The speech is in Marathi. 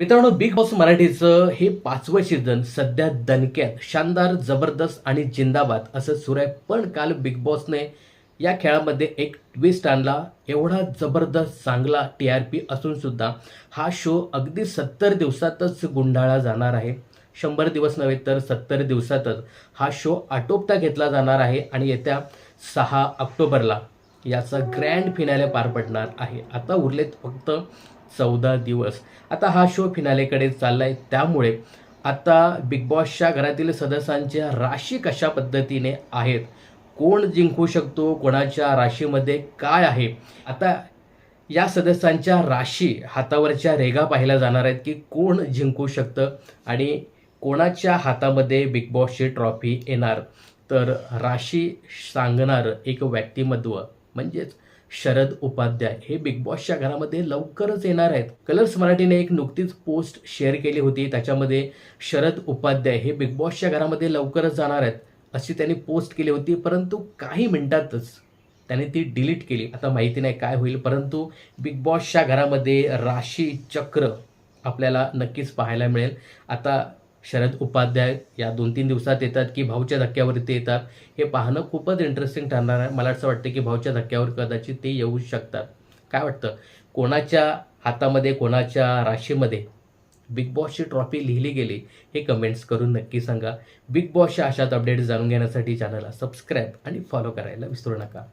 मित्रांनो बिग बॉस मराठीचं हे पाचवं सीझन सध्या दणक्यात शानदार जबरदस्त आणि जिंदाबाद असं सुरू आहे. पण काल बिग बॉसने या खेळामध्ये एक ट्विस्ट आणला. एवढा जबरदस्त चांगला टी आर पी असून सुद्धा हा शो अगदी सत्तर दिवसातच गुंडाळा जाणार आहे. शंभर दिवस नव्हे तर सत्तर दिवसातच हा शो आटोपता घेतला जाणार आहे आणि येत्या सहा ऑक्टोबरला. याचा ग्रँड फिनाले पार पडणार आहे. आता उरलेत फक्त चौदा दिवस. आता हा शो फिनालेकडे चाललाय. त्यामुळे आता बिग बॉसच्या घरातील सदस्यांच्या राशी कशा पद्धतीने आहेत? कोण जिंकू शकतो? कोणाच्या राशीमध्ये काय आहे? आता या सदस्यांच्या राशी हातावरच्या रेगा पाहिल्या जाणार आहेत की कोण जिंकू शकतं आणि कोणाच्या हातामध्ये बिग बॉसची ट्रॉफी येणार. तर राशी सांगणारं एक व्यक्तिमत्व. म्हणजेच शरद उपाध्याय हे बिग बॉसच्या घरामध्ये लवकरच येणार आहेत. कलर्स मराठीने एक नुकतीच पोस्ट शेअर केली होती. त्याच्यामध्ये शरद उपाध्याय हे बिग बॉसच्या घरामध्ये लवकरच जाणार आहेत अशी त्यांनी पोस्ट केली होती. परंतु काही मिनिटातच त्याने ती डिलीट केली. आता माहिती नाही काय होईल. परंतु बिग बॉसच्या घरामध्ये राशी चक्र आपल्याला नक्कीच पाहायला मिळेल. आता शरद उपाध्याय या दोन तीन दिवसात येतात की भाऊच्या धक्क्यावरती येतात हे पाहणं खूपच इंटरेस्टिंग ठरणार आहे. मला असं वाटतं की भाऊच्या धक्क्यावर कदाचित ते येऊ शकतात. काय वाटतं? कोणाच्या हातामध्ये कोणाच्या राशीमध्ये बिग बॉसची ट्रॉफी लिहिली गेली हे कमेंट्स करून नक्की सांगा. बिग बॉसच्या अशाच अपडेट्स जाणून घेण्यासाठी चॅनलला सबस्क्राईब आणि फॉलो करायला विसरू नका.